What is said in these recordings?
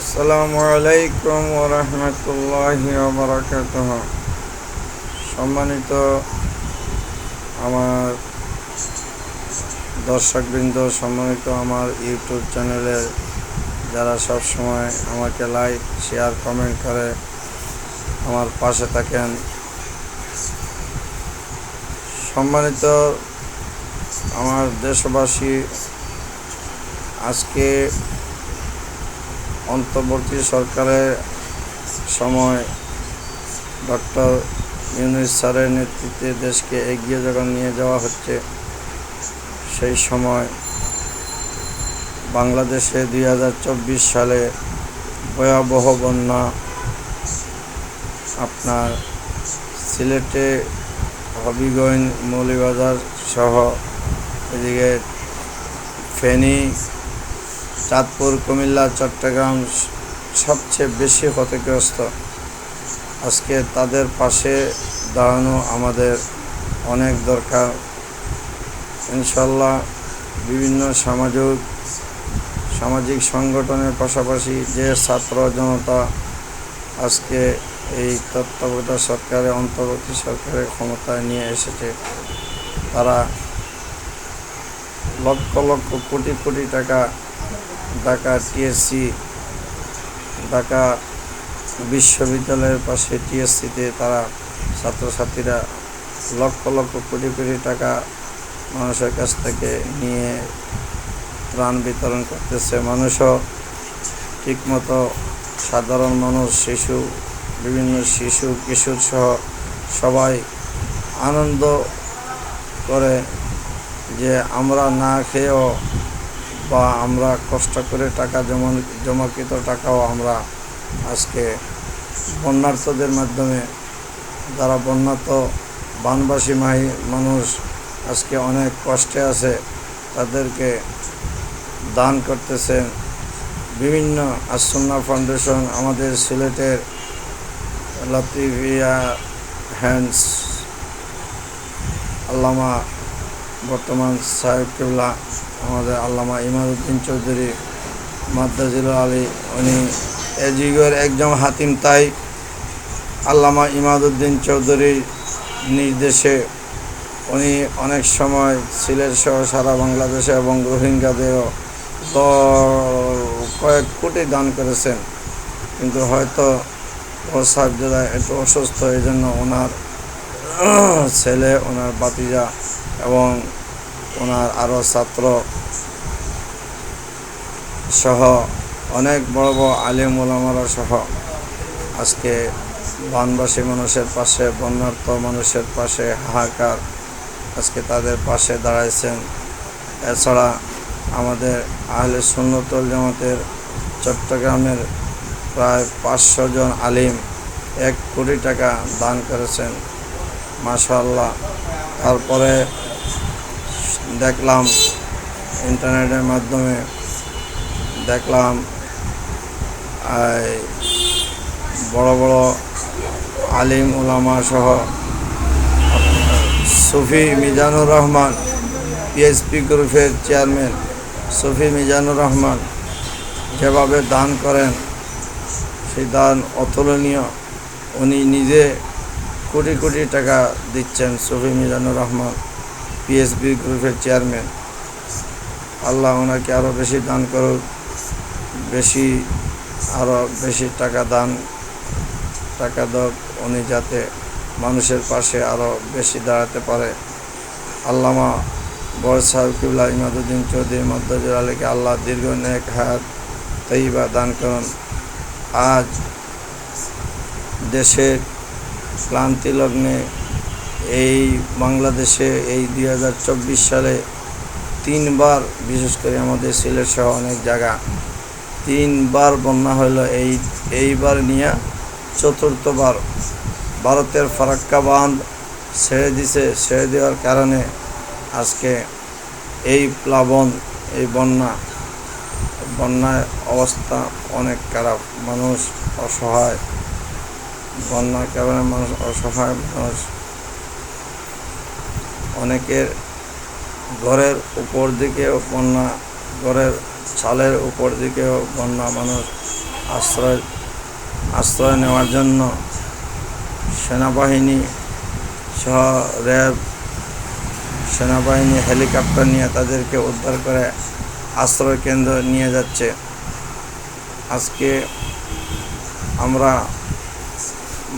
আসসালামু আলাইকুম ওরহমতুল্লাহ বারাকাত সম্মানিত আমার দর্শকবৃন্দ, সম্মানিত আমার ইউটিউব চ্যানেলের যারা সব সময় আমাকে লাইক শেয়ার কমেন্ট করে আমার পাশে থাকেন। সম্মানিত আমার দেশবাসী, আজকে অন্তর্বর্তী সরকারের সময় ডক্টর ইউনিস স্যারের নেতৃত্বে দেশকে এগিয়ে যখন নিয়ে যাওয়া হচ্ছে, সেই সময় বাংলাদেশে দুই হাজার চব্বিশ সালে ভয়াবহ বন্যা আপনার সিলেটে হবিগঞ্জ মৌলিবাজার সহ এদিকে ফেনী চাঁদপুর, কুমিল্লা, চট্টগ্রাম সবচেয়ে বেশি ক্ষতিগ্রস্ত। আজকে তাদের পাশে দাঁড়ানো আমাদের অনেক দরকার। ইনশাল্লাহ বিভিন্ন সামাজিক সামাজিক সংগঠনের পাশাপাশি যে ছাত্র জনতা আজকে এই তত্ত্বাবধায়ক সরকারের, অন্তর্বর্তী সরকারের ক্ষমতায় নিয়ে এসেছে, তারা লক্ষ লক্ষ কোটি কোটি টাকা ঢাকা টিএসসি, ঢাকা বিশ্ববিদ্যালয়ের পাশে টিএসসিতে তারা ছাত্রছাত্রীরা লক্ষ লক্ষ কোটি কোটি টাকা মানুষের কাছ থেকে নিয়ে ত্রাণ বিতরণ করতেছে। মানুষও ঠিকমতো সাধারণ মানুষ, শিশু, বিভিন্ন শিশু, কিশোর সহ সবাই আনন্দ করে যে আমরা না খেয়েও বা আমরা কষ্ট করে টাকা জমা, জমাকৃত টাকাও আমরা আজকে বন্যার্থদের মাধ্যমে, যারা বন্যার্থ বানবাসী মাহি মানুষ আজকে অনেক কষ্টে আছে, তাদেরকে দান করতেছেন। বিভিন্ন আসন্না ফাউন্ডেশন, আমাদের সিলেটের লতিফিয়া হ্যান্ডস, আল্লামা বর্তমান সাহেব কেবলা আমাদের আল্লামা ইমাদুদ্দিন চৌধুরী মাদ্দাজিল আলী, উনি এ যুগের একজন হাতিম তাই আল্লামা ইমাদুদ্দিন চৌধুরীর নির্দেশে উনি অনেক সময় সিলেট সহ সারা বাংলাদেশে এবং রোহিঙ্গাদেরও কয়েক কোটি দান করেছেন। কিন্তু হয়তো ও সাহেবজাদা একটু অসুস্থ এই জন্য ওনার ছেলে, ওনার বাতিজা এবং ওনার আরও ছাত্র সহ অনেক বড় বড় আলিম ওলামারা সহ আজকে বানবাসী মানুষের পাশে বন্যার্থ মানুষের পাশে হাহাকার আজকে তাদের পাশে দাঁড়াইছেন। এছাড়া আমাদের আহলে সুন্নতল জামাতের চট্টগ্রামের প্রায় পাঁচশো জন আলিম এক কোটি টাকা দান করেছেন। মাশাআল্লাহ। তারপরে দেখলাম ইন্টারনেটের মাধ্যমে, দেখলাম বড় বড় আলিম ওলামা সহ সুফি মিজানুর রহমান পিএসপি গ্রুপের চেয়ারম্যান সুফি মিজানুর রহমান যেভাবে দান করেন, সেই দান অতুলনীয়। উনি নিজে কোটি কোটি টাকা দিচ্ছেন সুফি মিজানুর রহমান। পিএসবি গ্রুপের চেয়ারম্যান আল্লাহ ওনাকে আরও বেশি দান করুক, বেশি আরও বেশি টাকা দান, টাকা দক উনি যাতে মানুষের পাশে আরও বেশি দাঁড়াতে পারে। আল্লামা বর সাহেব কিবলা ইমাদুদ্দিন চৌধুরী মদ্দাজুর আলীকে আল্লাহ দীর্ঘ নেক হায়াত তৈবা দান করুন। আজ দেশের ক্লান্তি লগ্নে এই বাংলাদেশে এই দুই হাজার চব্বিশ সালে তিনবার, বিশেষ করে আমাদের সিলেট সহ অনেক জায়গা, তিনবার বন্যা হলো এই, এইবার নিয়ে চতুর্থবার ভারতের ফারাক্কা বাঁধ ছেড়ে দিছে। ছেড়ে দেওয়ার কারণে আজকে এই প্লাবন, এই বন্যা, বন্যার অবস্থা অনেক খারাপ। মানুষ অসহায়। বন্যার কারণে মানুষ অসহায়। মানুষ অনেকের ঘরের উপর দিকেও বন্যা, ঘরের ছালের উপর দিকেও বন্যা মানুষ আশ্রয় আশ্রয় নেওয়ার জন্য সেনাবাহিনী সহ র্যাব, সেনাবাহিনী হেলিকপ্টার নিয়ে তাদেরকে উদ্ধার করে আশ্রয় কেন্দ্র নিয়ে যাচ্ছে। আজকে আমরা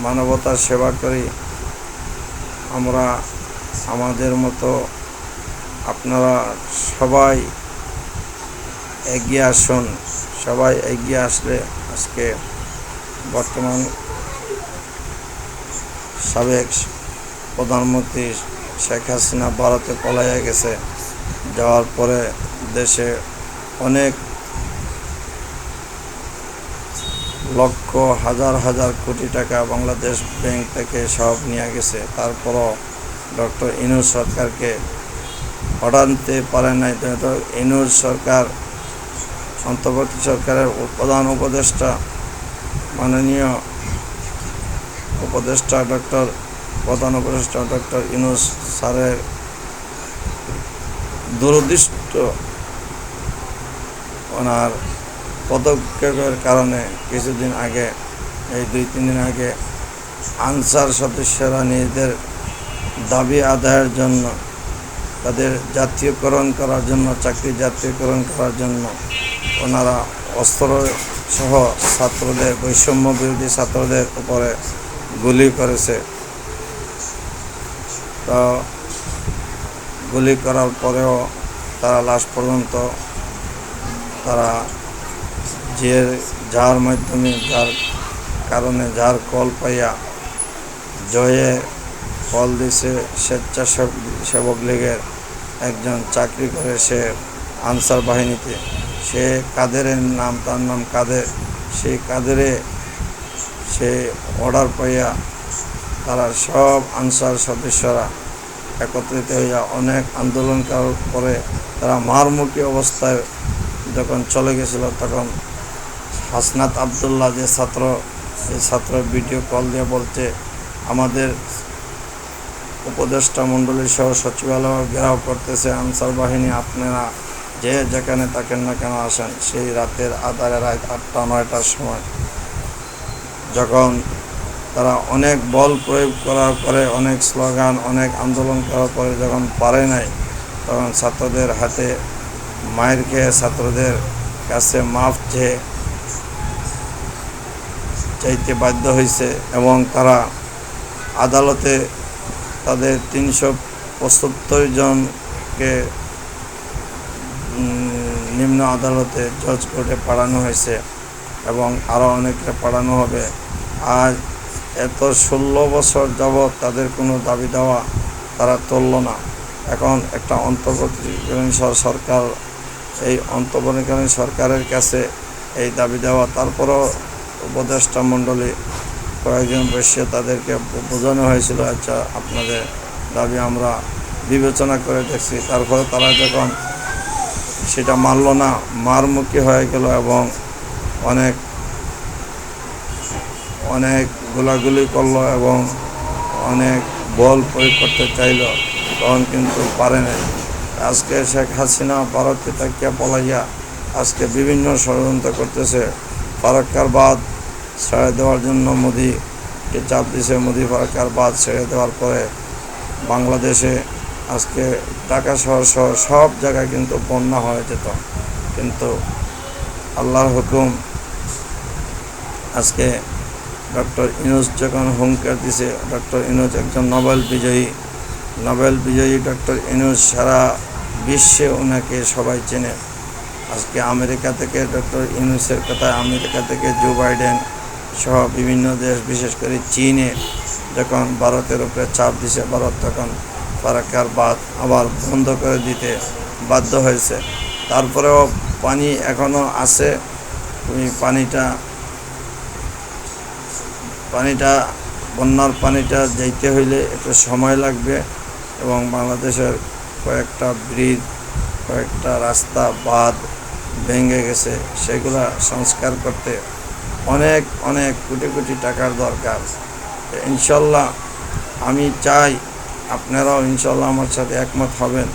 মানবতার সেবা করি। আমরা আমাদের মতো আপনারা সবাই এগিয়ে আসুন, সবাই এগিয়ে আসলে আজকে বর্তমান সাবেক প্রধানমন্ত্রী শেখ হাসিনা ভারতে পলাইয়া গেছে। যাওয়ার পরে দেশে অনেক লক্ষ, হাজার হাজার কোটি টাকা বাংলাদেশ ব্যাংক থেকে সব নিয়ে গেছে। তারপরও ডক্টর ইনুস সরকারকে হটানতে পারে নাই। তো ইনুস সরকার, অন্তর্বর্তী সরকারের প্রধান উপদেষ্টা, মাননীয় উপদেষ্টা ডক্টর, প্রধান উপদেষ্টা ডক্টর ইনুস স্যারের দুরদৃষ্ট ওনার পদক্ষেপের কারণে কিছুদিন আগে, এই দুই, তিন দিন আগে আনসার সদস্যরা নিজেদের দাবি আদায়ের জন্য, তাদের জাতীয়করণ করার জন্য, চাকরি জাতীয়করণ করার জন্য ওনারা অস্ত্র সহ ছাত্রদের, বৈষম্য বিরোধী ছাত্রদের উপরে গুলি করেছে। তো গুলি করার পরেও তারা লাস্ট পর্যন্ত তারা যে যার মাধ্যমে, যার কারণে, যার কল পাইয়া জয়ে কল দিছে স্বেচ্ছাসেবক লীগের একজন চাকরি করে সে আনসার বাহিনীতে। সে কাদেরের নাম, তার নাম কাদের? সেই কাদেরে সে অর্ডার পাইয়া তারা সব আনসার সদস্যরা একত্রিত হইয়া অনেক আন্দোলন করে তারা মারমুখী অবস্থায় যখন চলে গেছিল, তখন হাসনাত আবদুল্লাহ যে ছাত্র সেই ছাত্র ভিডিও কল দিয়ে বলছে, আমাদের উপদেষ্টা মণ্ডলী সহ সচিবালয় ঘেরাও করতেছে আনসার বাহিনী। আপনারা যে যেখানে থাকেন না কেন আসেন, সেই রাতের আধারে রাত আটটা, নয়টার সময়। যখন তারা অনেক বল প্রয়োগ করার পরে, অনেক স্লোগান, অনেক আন্দোলন করার পরে যখন পারে নাই, তখন ছাত্রদের হাতে মায়ের খেয়ে ছাত্রদের কাছে মাফ চেয়ে চাইতে বাধ্য হয়েছে এবং তারা আদালতে তাদের তিনশো পঁচাত্তর জনকে নিম্ন আদালতে জজ কোর্টে পাঠানো হয়েছে এবং আরও অনেককে পাঠানো হবে। আর এত ষোলো বছর যাবৎ তাদের কোনো দাবি দেওয়া তারা তুলল না। এখন একটা অন্তর্বর্তীকালীন সরকার এই অন্তর্বর্তীকালীন সরকারের কাছে এই দাবি দেওয়া, তারপরও উপদেষ্টা মণ্ডলী কয়েকজন বসে তাদেরকে বোঝানো হয়েছিল আচ্ছা আপনাদের দাবি আমরা বিবেচনা করে দেখছি। তারপরে তারা যখন সেটা মানল না, মারমুখী হয়ে গেল এবং অনেক অনেক গোলাগুলি করল এবং অনেক বল প্রয়োগ করতে চাইল, তখন কিন্তু পারে নাই। আজকে শেখ হাসিনা ভারতকে তাকিয়া পলাইয়া আজকে বিভিন্ন ষড়যন্ত্র করতেছে। ফারাক্কার বাদ ছেড়ে দেওয়ার জন্য মোদিকে চাপ দিছে মোদি ফারাক্কার বাদ ছেড়ে দেওয়ার পরে বাংলাদেশে আজকে ঢাকা শহর সহ সব জায়গায় কিন্তু বন্যা হয়ে যেত। কিন্তু আল্লাহর হুকুম আজকে ডক্টর ইনুজ যখন হুঙ্কার দিছে ডক্টর ইনুজ একজন নোবেল বিজয়ী নোবেল বিজয়ী ডক্টর ইনুজ সারা বিশ্বে ওনাকে সবাই চেনে। আজকে আমেরিকা থেকে ডক্টর ইউনুসের কথা আমেরিকা থেকে জো বাইডেন সহ বিভিন্ন দেশ, বিশেষ করে চীনে যখন ভারতের উপরে চাপ দিছে, ভারত তখন ফারাক্কার বাদ আবার বন্ধ করে দিতে বাধ্য হয়েছে। তারপরেও পানি এখনও আছে। তুমি পানিটা পানিটা, বন্যার পানিটা যেতে হইলে একটু সময় লাগবে এবং বাংলাদেশের কয়েকটা ব্রিজ, কয়েকটা রাস্তা, বাঁধ ভেঙে গেছে, সেগুলা সংস্কার করতে অনেক অনেক কোটি কোটি টাকার দরকার। ইনশাল্লাহ আমি চাই আপনারাও ইনশাল্লাহ আমার সাথে একমত হবেন।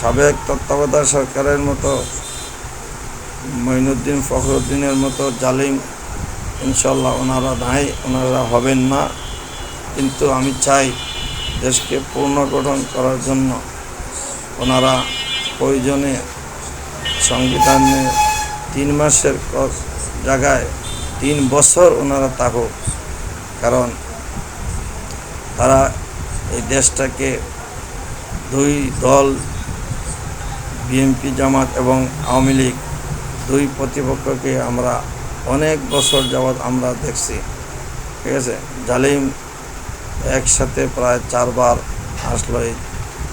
সাবেক তত্ত্বাবধায়ক সরকারের মতো মঈনুদ্দিন ফখরুদ্দিনের মতো জালিম ইনশাল্লাহ ওনারা নাই, ওনারা হবেন না। কিন্তু আমি চাই দেশকে পুনর্গঠন করার জন্য ওনারা প্রয়োজনে সংবিধানে তিন মাসের জায়গায় তিন বছর ওনারা থাকুক। কারণ তারা এই দেশটাকে দুই দল, বিএনপি জামাত এবং আওয়ামী লীগ দুই প্রতিপক্ষকে আমরা অনেক বছর যাবৎ আমরা দেখছি। ঠিক আছে? জালিম একসাথে প্রায় চারবার আসলো এই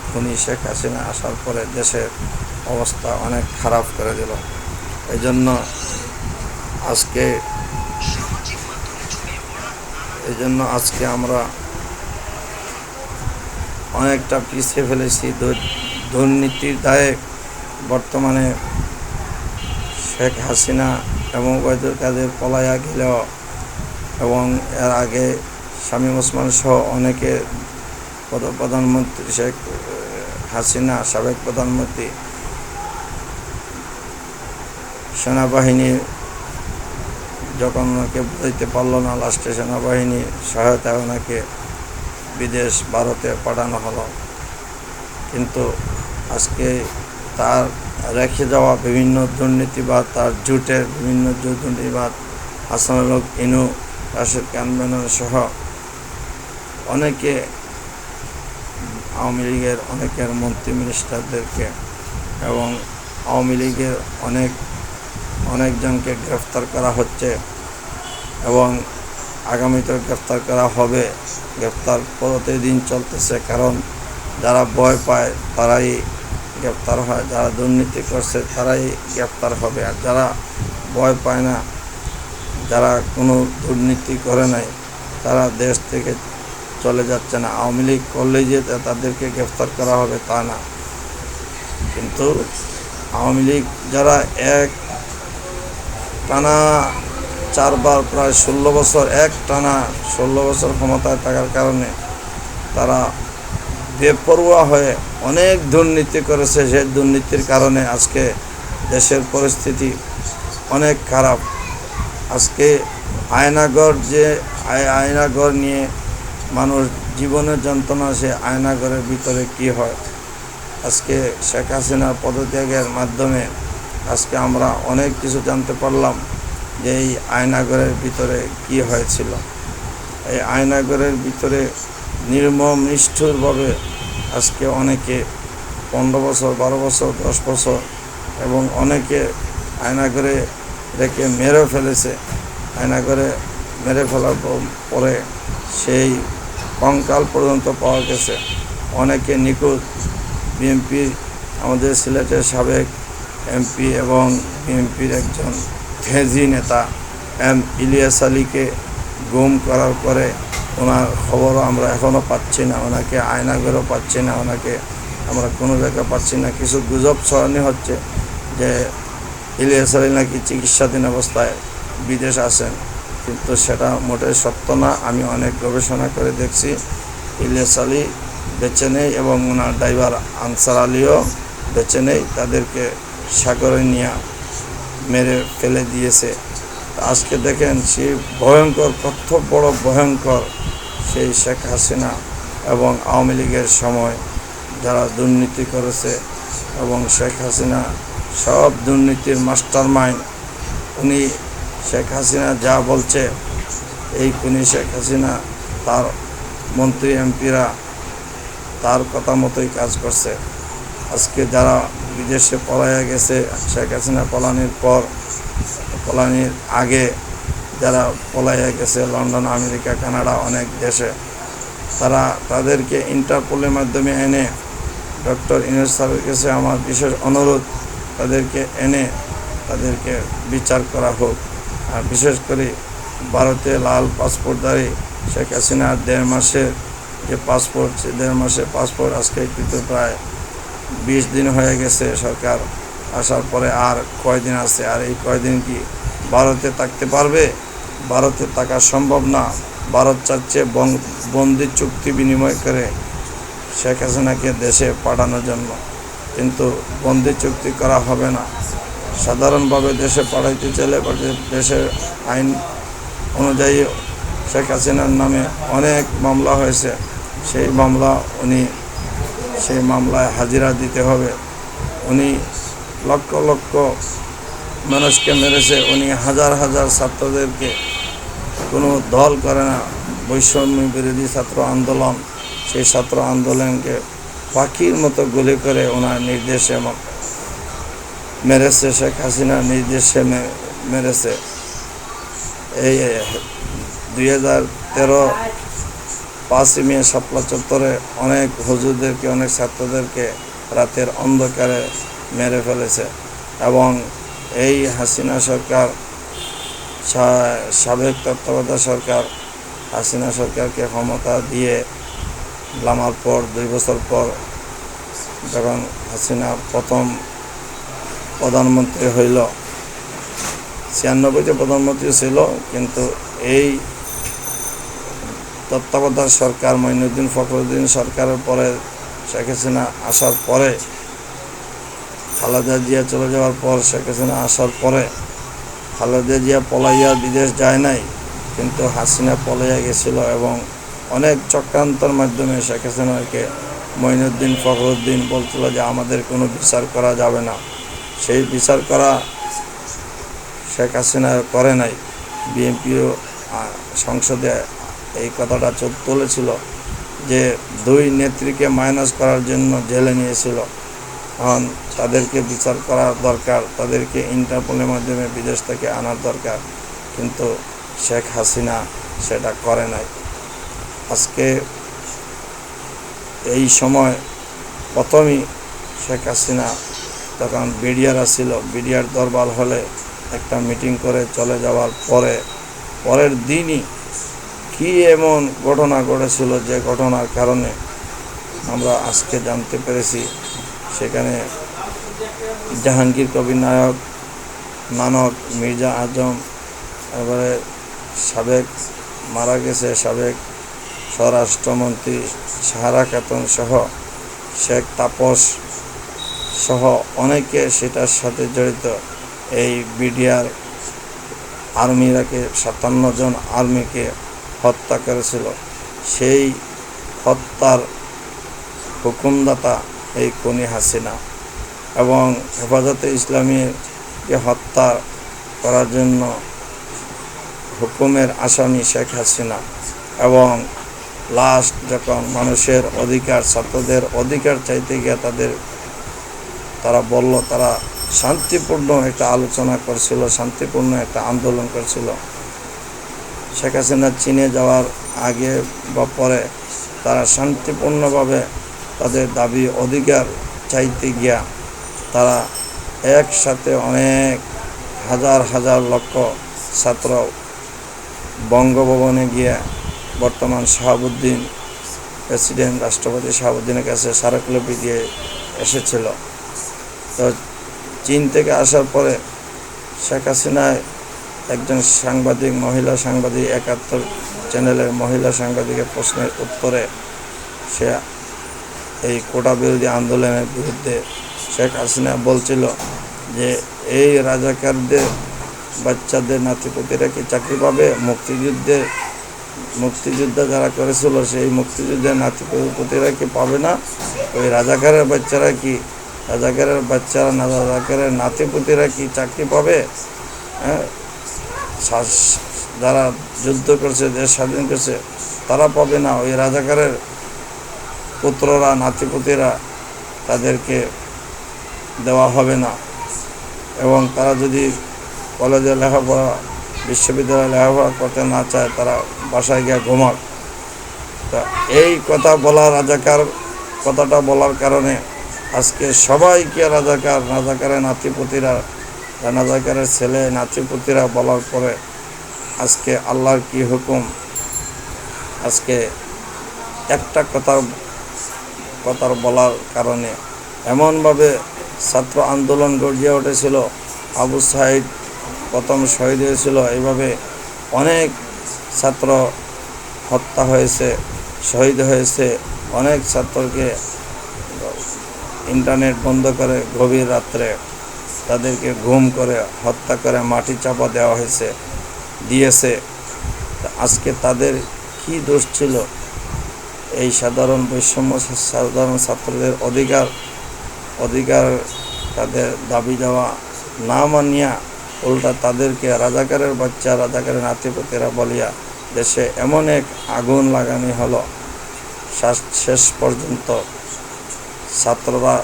খুনি শেখ হাসিনা আসার পরে দেশের অবস্থা অনেক খারাপ করে দিল। এই জন্য আজকে এই জন্য আজকে আমরা অনেকটা পিছিয়ে ফেলেছি। দুর্নীতির দায়ে বর্তমানে শেখ হাসিনা এবং ওয়াইদুল কাদের পলায়া গেলেও এবং এর আগে শামীম ওসমান সহ অনেকে প্রধা- প্রধানমন্ত্রী শেখ হাসিনা, সাবেক প্রধানমন্ত্রী সেনাবাহিনী যখন ওনাকে বুঝাইতে পারল না, লাস্টে সেনাবাহিনী সহায়তায় ওনাকে বিদেশ ভারতে পাঠানো হলো। কিন্তু আজকে তার রেখে যাওয়া বিভিন্ন দুর্নীতিবাদ, তার জুটের বিভিন্ন দুর্নীতিবাদ হাসানুল ইনু, রাশেদ ক্যানবেনর সহ অনেকে আওয়ামী লীগের অনেকের মন্ত্রী মিনিস্টারদেরকে এবং আওয়ামী লীগের অনেক, অনেকজনকে গ্রেফতার করা হচ্ছে। এবং আগামীতে গ্রেফতার করা হবে। গ্রেফতার প্রতিদিন চলতেছে, কারণ যারা ভয় পায় তারাই গ্রেফতার হয়, যারা দুর্নীতি করছে তারাই গ্রেফতার হবে। আর যারা ভয় পায় না, যারা কোনো দুর্নীতি করে নাই, তারা দেশ থেকে চলে যাচ্ছে না। আওয়ামী লীগ করলেই যে তাদেরকে গ্রেফতার করা হবে তা না। কিন্তু আওয়ামী লীগ যারা এক টানা চারবার প্রায় ষোলো বছর এক টানা ষোলো বছর ক্ষমতায় থাকার কারণে তারা বেপরোয়া হয়ে অনেক দুর্নীতি করেছে। সে দুর্নীতির কারণে আজকে দেশের পরিস্থিতি অনেক খারাপ। আজকে আয়নাগর যে আয়- আয়নাগর নিয়ে মানুষ জীবনের যন্ত্রণা, সে আয়নাগরের ভিতরে কি হয়? আজকে শেখ হাসিনার পদত্যাগের মাধ্যমে আজকে আমরা অনেক কিছু জানতে পারলাম। যে এই আয়নাগরের ভিতরে কি হয়েছিল? এই আয়নাগরের ভিতরে নির্মম, নিষ্ঠুরভাবে আজকে অনেকে পনেরো বছর, বারো বছর, দশ বছর এবং অনেকে আয়নাগরে রেখে মেরে ফেলেছে। আয়নাগরে মেরে ফেলার পরে সেই কঙ্কাল পর্যন্ত পাওয়া গেছে। অনেকে নিখোঁজ বিএনপি আমাদের সিলেটের সাবেক এমপি এবং বিএনপির একজন ফেজি নেতা এম ইলিয়াস আলীকে গুম করার পরে ওনার খবরও আমরা এখনও পাচ্ছি না। ওনাকে আয়নাগরও পাচ্ছি না। ওনাকে আমরা কোনো জায়গায় পাচ্ছি না। কিছু গুজব ছড়ানি হচ্ছে যে ইলিয়াস আলী নাকি চিকিৎসাধীন অবস্থায় বিদেশ আছেন কিন্তু সেটা মোটেই সত্য না। আমি অনেক গবেষণা করে দেখছি ইলিয়াস আলী বেঁচে নেই এবং ওনার ড্রাইভার আনসার আলীও বেঁচে নেই। তাদেরকে সাগরে নিয়ে মেরে ফেলে দিয়েছে। আজকে দেখেন সেই ভয়ঙ্কর, কত বড় ভয়ঙ্কর সেই শেখ হাসিনা এবং আওয়ামী লীগের সময় যারা দুর্নীতি করেছে এবং শেখ হাসিনা সব দুর্নীতির মাস্টার মাইন্ড উনি শেখ হাসিনা যা বলছে, এই খুনি শেখ হাসিনা, তার মন্ত্রী এমপিরা তার কথা মতোই কাজ করছে। আজকে যারা বিদেশে পলাইয়া গেছে, শেখ হাসিনা পলানির পর, পলানির আগে যারা পলাইয়া গেছে, লন্ডন, আমেরিকা, কানাডা, অনেক দেশে, তারা তাদেরকে ইন্টারপোলের মাধ্যমে এনে, ডক্টর ইনেস স্যারের কাছে আমার বিশেষ অনুরোধ, তাদেরকে এনে তাদেরকে বিচার করা হোক। আর বিশেষ করে ভারতে লাল পাসপোর্টধারী শেখ হাসিনার দেড় মাসের যে পাসপোর্ট, সে দেড় মাসের পাসপোর্ট আজকে কিন্তু প্রায় বিশ দিন হয়ে গেছে সরকার আসার পরে আর কয়দিন আছে? আর এই কয়দিন কি ভারতে থাকতে পারবে? ভারতে থাকা সম্ভব না। ভারত চাচ্ছে বন্দি চুক্তি বিনিময় করে শেখ হাসিনাকে দেশে পাঠানোর জন্য। কিন্তু বন্দি চুক্তি করা হবে না। সাধারণভাবে দেশে পাঠাইতে চাইলে দেশের আইন অনুযায়ী শেখ হাসিনার নামে অনেক মামলা হয়েছে। সেই মামলা উনি সেই মামলায় হাজিরা দিতে হবে। উনি লক্ষ লক্ষ মানুষকে মেরেছে। উনি হাজার হাজার ছাত্রদেরকে কোনো দল করে না। বৈষম্য বিরোধী ছাত্র আন্দোলন, সেই ছাত্র আন্দোলনকে পাখির মতো গুলি করে ওনার নির্দেশে মেরেছে, শেখ হাসিনার নির্দেশে মেরেছে। এই দুই হাজার তেরো পাঁচই মে শাপলা চত্বরে অনেক হুজুরদেরকে, অনেক ছাত্রদেরকে রাতের অন্ধকারে মেরে ফেলেছে এবং এই হাসিনা সরকার সাবেক তত্ত্বাবধায়ক সরকার হাসিনা সরকারকে ক্ষমতা দিয়ে লামার পর, দুই বছর পর যখন হাসিনা প্রথম প্রধানমন্ত্রী হইল, ছিয়ানব্বইতে প্রধানমন্ত্রী ছিল, কিন্তু এই তত্ত্বাবধায়ক সরকার মঈনুদ্দিন ফখরুদ্দিন সরকারের পরে শেখ হাসিনা আসার পরে, খালেদা জিয়া চলে যাওয়ার পর শেখ হাসিনা আসার পরে, খালেদা জিয়া পলাইয়া বিদেশ যায় নাই, কিন্তু হাসিনা পলাইয়া গেছিল এবং অনেক চক্রান্তর মাধ্যমে শেখ হাসিনাকে মঈনুদ্দিন ফখরুদ্দিন বলছিল যে আমাদের কোনো বিচার করা যাবে না। সেই বিচার করা শেখ হাসিনা করে নাই। বিএনপিও সংসদে এই কথাটা চোখ তুলেছিল যে দুই নেত্রীকে মাইনাস করার জন্য জেলে নিয়েছিল। এখন তাদেরকে বিচার করার দরকার, তাদেরকে ইন্টারপোলের মাধ্যমে বিদেশ থেকে আনার দরকার। কিন্তু শেখ হাসিনা সেটা করে নাই। আজকে এই সময় প্রথমই শেখ হাসিনা তখন বিডিআর আসছিল বিডিআর দরবার হলে একটা মিটিং করে চলে যাওয়ার পরে, পরের দিনই কি এমন ঘটনা ঘটেছিল যে ঘটনার কারণে আমরা আজকে জানতে পেরেছি? সেখানে জাহাঙ্গীর কবির নায়ক, নানক, মির্জা আজম এবারে সাবেক, মারা গেছে সাবেক স্বরাষ্ট্রমন্ত্রী সাহারা খাতুন সহ শেখ তাপস সহ অনেকে সেটার সাথে জড়িত। এই বিডিআর আর্মিরাকে, সাতান্ন জন আর্মিকে হত্যা করেছিল। সেই হত্যার হুকুমদাতা এই কনি হাসিনা এবং হেফাজতে ইসলামীকে হত্যা করার জন্য হুকুমের আসামি শেখ হাসিনা এবং লাস্ট যখন মানুষের অধিকার, ছাত্রদের অধিকার চাইতে গিয়ে তাদের তারা বলল, তারা শান্তিপূর্ণ একটা আলোচনা করছিল, শান্তিপূর্ণ একটা আন্দোলন করছিল। শেখ হাসিনা চীনে যাওয়ার আগে বা পরে তারা শান্তিপূর্ণভাবে তাদের দাবি, অধিকার চাইতে গিয়া তারা একসাথে অনেক হাজার হাজার লক্ষ ছাত্র বঙ্গভবনে গিয়ে বর্তমান শাহাবুদ্দিন প্রেসিডেন্ট রাষ্ট্রপতি শাহাবুদ্দিনের কাছে স্মারকলিপি দিয়ে এসেছিল। তো চীন থেকে আসার পরে শেখ হাসিনায় একজন সাংবাদিক, মহিলা সাংবাদিক, একাত্তর চ্যানেলের মহিলা সাংবাদিকের প্রশ্নের উত্তরে সে এই কোটা বিরোধী আন্দোলনের বিরুদ্ধে শেখ হাসিনা বলছিল যে, এই রাজাকারদের, বাচ্চাদের নাতিপতিরা কি চাকরি পাবে? মুক্তিযুদ্ধে, মুক্তিযুদ্ধ যারা করেছিল, সেই মুক্তিযুদ্ধের নাতিপতিরা কি পাবে না? ওই রাজাকারের বাচ্চারা কি, রাজাকারের বাচ্চারা না, রাজাকারের নাতিপুতিরা কি চাকরি পাবে? হ্যাঁ যারা যুদ্ধ করছে, দেশ স্বাধীন করছে, তারা পাবে না। ওই রাজাকারের পুত্ররা, নাতিপুতিরা তাদেরকে দেওয়া হবে না। এবং তারা যদি কলেজে লেখাপড়া, বিশ্ববিদ্যালয়ে লেখাপড়া করতে না চায়, তারা বাসায় গিয়ে ঘুমাক। তা এই কথা বলা রাজাকার, কথাটা বলার কারণে আজকে সবাইকে রাজাকার, রাজাকারের নাতিপুতিরা রাজাকারের ছেলে, নাতিপুতিরা বলার পরে আজকে আল্লাহর কি হুকুম? আজকে একটা কথার কথার বলার কারণে এমনভাবে ছাত্র আন্দোলন গর্জিয়ে উঠেছিল। আবু সাইদ প্রথম শহীদ হয়েছিল। এইভাবে অনেক ছাত্র হত্যা হয়েছে, শহীদ হয়েছে। অনেক ছাত্রকে ইন্টারনেট বন্ধ করে গভীর রাত্রে। তাদেরকে ঘুম করে, হত্যা করে, মাটি চাপা দেওয়া হয়েছে, দিয়েছে। আজকে তাদের কি দোষ ছিল? এই সাধারণ বৈষম্য সাধারণ ছাত্রদের অধিকার অধিকার তাদের দাবি দেওয়া না মানিয়া উল্টা তাদেরকে রাজাকারের বাচ্চা, রাজাকারের নাতিপতিরা বলিয়া দেশে এমন এক আগুন লাগানি হলো। শেষ পর্যন্ত ছাত্ররা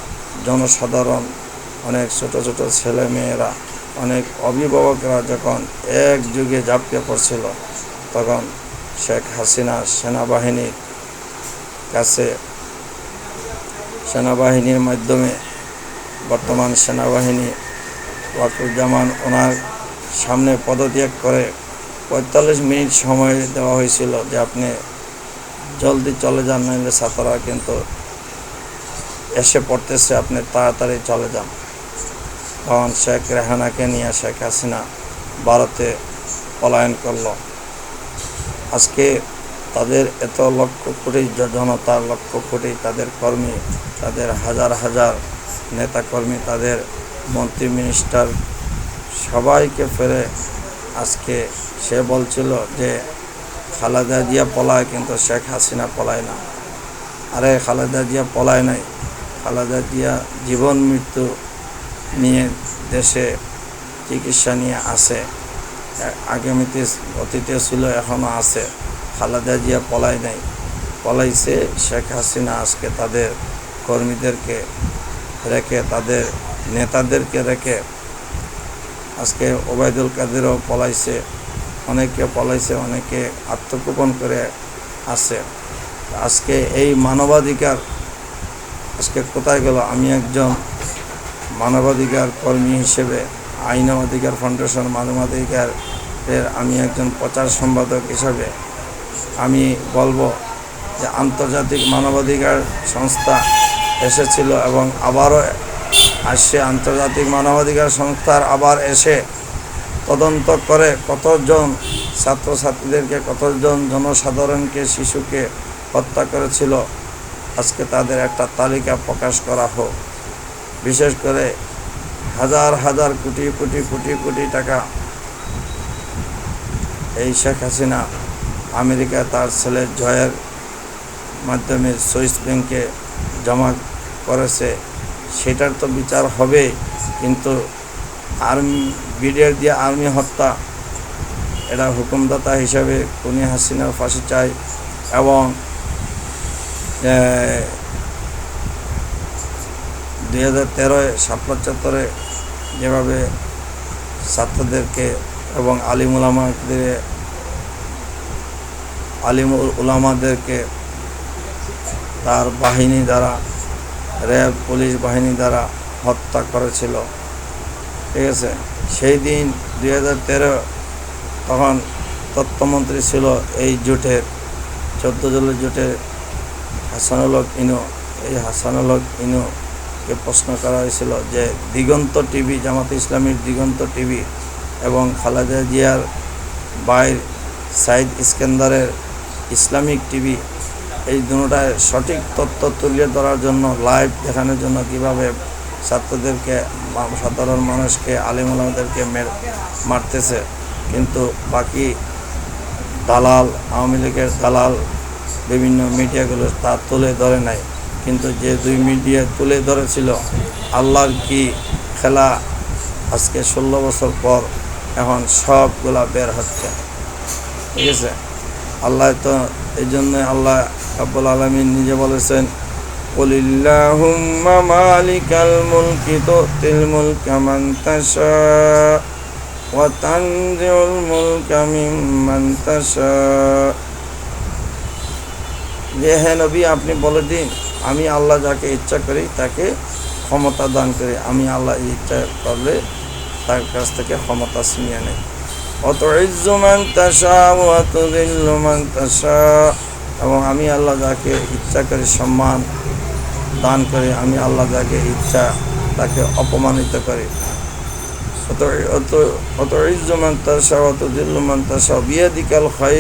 জনসাধারণ অনেক ছোট ছোট ছেলে মেয়েরা, অনেক অভিভাবকরা যখন এক যুগে ঝাঁপিয়ে পড়ছিল, তখন শেখ হাসিনা সেনাবাহিনীর কাছে সেনাবাহিনীর মাধ্যমে বর্তমান সেনাবাহিনী ওয়াকুজ্জামান ওনার সামনে পদত্যাগ করে পঁয়তাল্লিশ মিনিট সময় দেওয়া হয়েছিল যে আপনি জলদি চলে যান, নাহলে ছাত্ররা কিন্তু এসে পড়তেছে, আপনি তাড়াতাড়ি চলে যান। তখন শেখ রেহানাকে নিয়ে শেখ হাসিনা ভারতে পলায়ন করল। আজকে তাদের এত লক্ষ কোটি জ- জনতা, লক্ষ কোটি তাদের কর্মী, তাদের হাজার হাজার নেতাকর্মী, তাদের মন্ত্রী মিনিস্টার, সবাইকে ফেরে আজকে সে বলছিল যে খালেদা জিয়া পলায় কিন্তু শেখ হাসিনা পলায় না। আরে খালেদা জিয়া পলায় নাই। খালেদা জিয়া জীবন মৃত্যু নিয়ে দেশে চিকিৎসা নিয়ে এ- আগামীতে অতীতে ছিল এখনও আছে। খালেদা জিয়া পলায় নাই। পলাইছে শেখ হাসিনা আজকে তাদের কর্মীদেরকে রেখে, তাদের নেতাদেরকে রেখে। আজকে ওবায়দুল কাদেরও পলাইছে। অনেকে পলাইছে, অনেকে আত্মগোপন করে আছে। আজকে এই মানবাধিকার আজকে কোথায় গেল? আমি একজন মানবাধিকার কর্মী হিসেবে, আইন অধিকার ফাউন্ডেশন মানবাধিকারের আমি একজন প্রচার সম্পাদক হিসাবে আমি বলব যে আন্তর্জাতিক মানবাধিকার সংস্থা এসেছিল এবং আবারও আসছে। আন্তর্জাতিক মানবাধিকার সংস্থার আবার এসে তদন্ত করে কতজন ছাত্রছাত্রীদেরকে, কতজন জনসাধারণকে, শিশুকে হত্যা করেছিল, আজকে তাদের একটা তালিকা প্রকাশ করা হোক। বিশেষ করে হাজার হাজার কোটি কোটি কোটি কোটি টাকা এই শেখ হাসিনা আমেরিকা তার ছেলে জয়ের মাধ্যমে সুইস ব্যাংকে জমা করেছে। সেটার তো বিচার হবে, কিন্তু আর্মি, বিডিআর দিয়ে আর্মি হত্যা, এটা হুকুমদাতা হিসাবে কুনি হাসিনার ফাঁসি চাই এবং দুই হাজার তেরোয় শাপলা চত্বরে যেভাবে ছাত্রদেরকে এবং আলিম উলামাদের, আলিম উলামাদেরকে তার বাহিনী দ্বারা, র্যাব, পুলিশ বাহিনী দ্বারা হত্যা করেছিল। ঠিক আছে? সেই দিন দুই হাজার তেরো তখন তথ্যমন্ত্রী ছিল এই জোটের, চোদ্দ দলের জোটের হাসানুল হক ইনু। এই হাসানুল হক ইনুকে প্রশ্ন করা হয়েছিল যে দিগন্ত টিভি, জামাত ইসলামীর দিগন্ত টিভি এবং খালেদা জিয়ার বাইর সাইদ ইস্কেন্দারের ইসলামিক টিভি, এই দুটায় সঠিক তথ্য তুলে ধরার জন্য, লাইভ দেখানোর জন্য কীভাবে ছাত্রদেরকে, সাধারণ মানুষকে আলিমুলামদেরকে মারতেছে। কিন্তু বাকি দালাল, আওয়ামী লীগের দালাল বিভিন্ন মিডিয়াগুলো তা তুলে ধরে নাই। কিন্তু যে দুই মিডিয়া তুলে ধরেছিল, আল্লাহর কি খেলা আজকে ষোলো বছর পর এখন সবগুলা বের হচ্ছে। ঠিক আছে? আল্লাহ তো এই জন্য আল্লাহ আব্বুল আলমিন নিজে বলেছেন আপনি বলে দিন। আমি আল্লাহ যাকে ইচ্ছা করি, তাকে ক্ষমতা দান করি। আমি আল্লাহ ইচ্ছা করলে তার কাছ থেকে ক্ষমতা ছিনিয়ে নেই। অত ইজ্জুমান তাসা অত দিল্লুমান তাসা এবং আমি আল্লাহ যাকে ইচ্ছা করি, সম্মান দান করি, আমি আল্লাহ যাকে ইচ্ছা তাকে অপমানিত করি। অত অত ইজ্জুমান তাসা অত দিল্লুমান তাসা বিয়াদিকাল খাই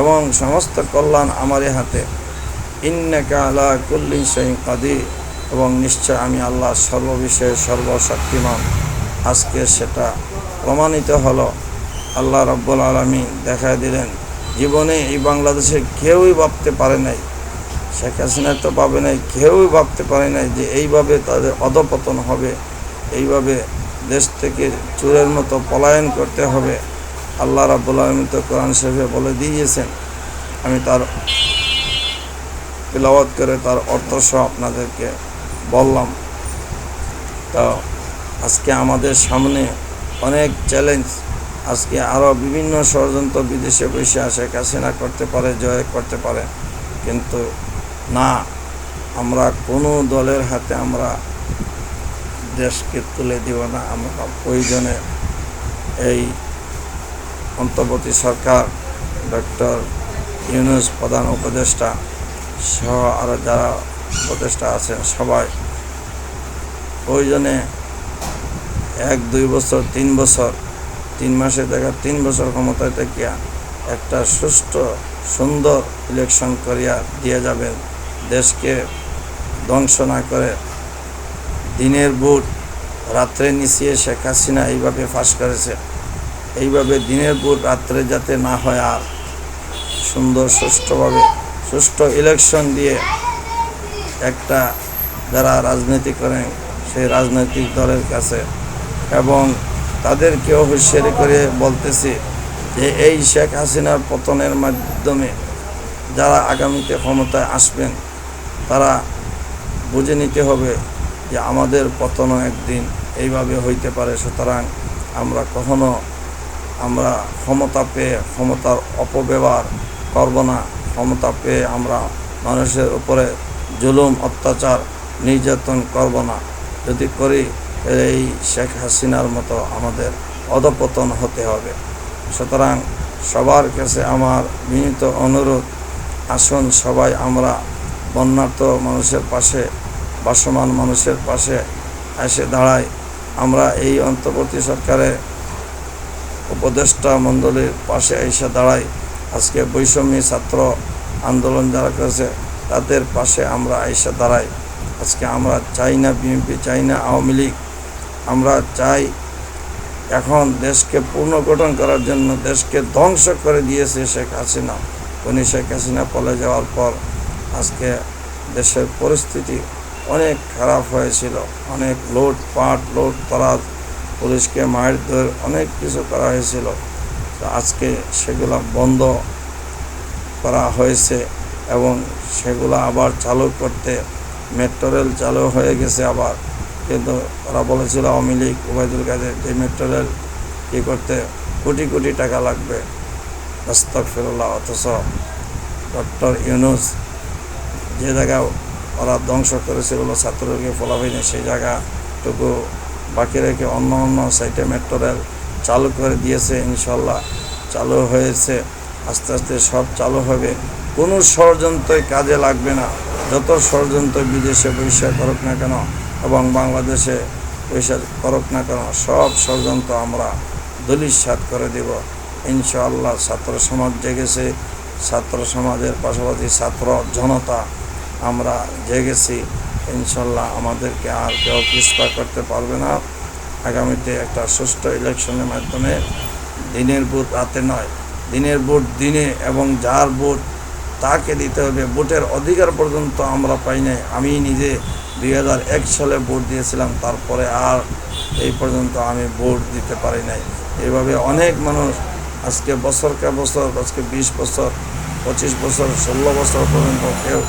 এবং সমস্ত কল্যাণ আমারই হাতে। আলা এবং নিশ্চয় আমি আল্লাহ সর্ববিষয়ে সর্বশক্তিমান। আজকে সেটা প্রমাণিত হলো। আল্লাহ রব্বুল আলমী দেখা দিলেন, জীবনে এই বাংলাদেশে কেউই ভাবতে পারে নাই। শেখ হাসিনা তো পাবে নাই, কেউই ভাবতে পারে নাই যে এইভাবে তাদের অধপতন হবে। এইভাবে দেশ থেকে চোরের মতো পলায়ন করতে হবে। আল্লাহ রাব্বুল আলমী তো কোরআন শরীফে বলে দিয়েছেন, আমি তার তিলাওয়াত করে তার অর্থ সহ আপনাদেরকে বললাম। তো আজকে আমাদের সামনে অনেক চ্যালেঞ্জ আজকে আরও বিভিন্ন ষড়যন্ত্র বিদেশে বসে আসে কাসিনা করতে পারে, জয় করতে পারে। কিন্তু না, আমরা কোনো দলের হাতে আমরা দেশকে তুলে দিব না। আমরা প্রয়োজনে এই অন্তর্বর্তী সরকার ডক্টর ইউনুস প্রধান উপদেষ্টা সহ আরও যারা উপদেষ্টা আছেন সবাই, প্রয়োজনে এক, দুই বছর, তিন বছর, তিন মাসে দেখা, তিন বছর ক্ষমতায় থাকিয়া একটা সুষ্ঠু, সুন্দর ইলেকশন করিয়া দিয়ে যাবেন। দেশকে ধ্বংস না করে দিনের বুট রাত্রে নিচিয়ে শেখ হাসিনা এইভাবে ফাঁস করেছে। এইভাবে দিনের বুট রাত্রে যাতে না হয় আর সুন্দর, সুষ্ঠুভাবে সুষ্ঠু ইলেকশন দিয়ে একটা যারা রাজনীতি করেন সেই রাজনৈতিক দলের কাছে এবং তাদেরকেও হুঁশিয়ারি করে বলতেছি যে এই শেখ হাসিনার পতনের মাধ্যমে যারা আগামীতে ক্ষমতায় আসবেন, তারা বুঝে নিতে হবে যে আমাদের পতনও একদিন এইভাবে হইতে পারে। সুতরাং আমরা কখনো আমরা ক্ষমতা পেয়ে ক্ষমতার অপব্যবহার করব না। ক্ষমতা পেয়ে আমরা মানুষের উপরে জুলুম, অত্যাচার, নির্যাতন করব না। যদি করি, এই শেখ হাসিনার মতো আমাদের অধপতন হতে হবে। সুতরাং সবার কাছে আমার বিনীত অনুরোধ, আসুন সবাই আমরা বন্যার্থ মানুষের পাশে, বাসমান মানুষের পাশে এসে দাঁড়াই। আমরা এই অন্তর্বর্তী সরকারের উপদেষ্টা মণ্ডলীর পাশে এসে দাঁড়াই। আজকে বৈষম্যী ছাত্র আন্দোলন যারা করেছে, তাদের পাশে আমরা এসে দাঁড়াই। আজকে আমরা চাই না বিএনপি, চাই না আওয়ামী লীগ। আমরা চাই এখন দেশকে পুনর্গঠন করার জন্য, দেশকে ধ্বংস করে দিয়েছে শেখ হাসিনা। উনি শেখ হাসিনা পলে যাওয়ার পর আজকে দেশের পরিস্থিতি অনেক খারাপ হয়েছিল। অনেক লোট পাট লোট তরাজ পুলিশকে মায়ের ধরে অনেক কিছু করা হয়েছিল। তো আজকে সেগুলো বন্ধ করা হয়েছে এবং সেগুলো আবার চালু করতে মেট্রো রেল চালু হয়ে গেছে আবার। কিন্তু ওরা বলেছিল আওয়ামী লীগ ওবায়দুল কাদের যে মেট্রো রেল কী করতে কোটি কোটি টাকা লাগবে। দস্তক ফিরুল্লাহ অথচ ডক্টর ইউনুস যে জায়গা ওরা ধ্বংস করেছিল ছাত্রকে ফলাফিনে সেই জায়গাটুকু বাকি রেখে অন্য অন্য সাইটে মেট্রো রেল চালু করে দিয়েছে ইনশাল্লাহ চালু হয়েছে। আস্তে আস্তে সব চালু হবে। কোনো ষড়যন্ত্রই কাজে লাগবে না। যত ষড়যন্ত্র বিদেশে বৈশাখ করুক না কেন এবং বাংলাদেশে বৈশাখ করুক না কেন, সব ষড়যন্ত্র আমরা দলিশ্বাত করে দেব। ইনশাআল্লাহ ছাত্র সমাজ জেগেছে। ছাত্র সমাজের পাশাপাশি ছাত্র জনতা আমরা জেগেছি। ইনশাল্লাহ আমাদেরকে আর কেউ পিছপা করতে পারবে না। আগামীতে একটা সুষ্ঠু ইলেকশনের মাধ্যমে দিনের ভোট রাতে নয় দিনের ভোট দিনে এবং যার ভোট তাকে দিতে হবে, ভোটের অধিকার পর্যন্ত আমরা পাই নাই। আমি নিজে দুই হাজার এক সালে ভোট দিয়েছিলাম, তারপরে আর এই পর্যন্ত আমি ভোট দিতে পারি নাই। এইভাবে অনেক মানুষ আজকে বছরকে বছর, আজকে বিশ বছর, পঁচিশ বছর, ষোলো বছর পর্যন্ত কেউ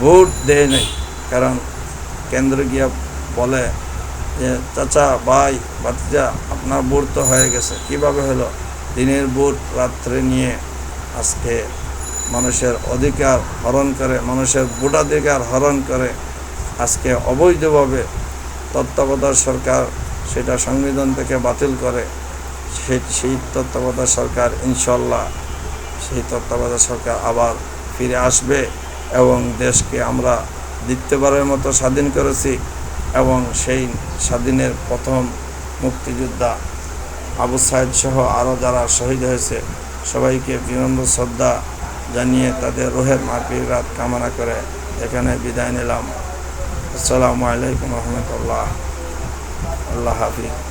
ভোট দেয় নাই। কারণ কেন্দ্রে গিয়া বলে যে, চাচা, ভাই বাতিজা আপনার ভোট তো হয়ে গেছে, কীভাবে হলো? দিনের ভোট রাত্রে নিয়ে আজকে মানুষের অধিকার হরণ করে, মানুষের ভোটাধিকার হরণ করে আজকে অবৈধভাবে তত্ত্বাবধায়ক সরকার সেটা সংবিধান থেকে বাতিল করে, সেই তত্ত্বাবধায়ক সরকার ইনশাল্লাহ সেই তত্ত্বাবধায়ক সরকার আবার ফিরে আসবে এবং দেশকে আমরা দ্বিতীয়বারের মতো স্বাধীন করেছি এবং সেই স্বাধীনের প্রথম মুক্তিযোদ্ধা আবু সাইদ সহ আরও যারা শহীদ হয়েছে, সবাইকে বিনম্র শ্রদ্ধা জানিয়ে তাদের রোহের মাফিরাত কামনা করে এখানে বিদায় নিলাম। আসসালামু আলাইকুম রহমতুল্লাহ। আল্লাহ হাফিজ।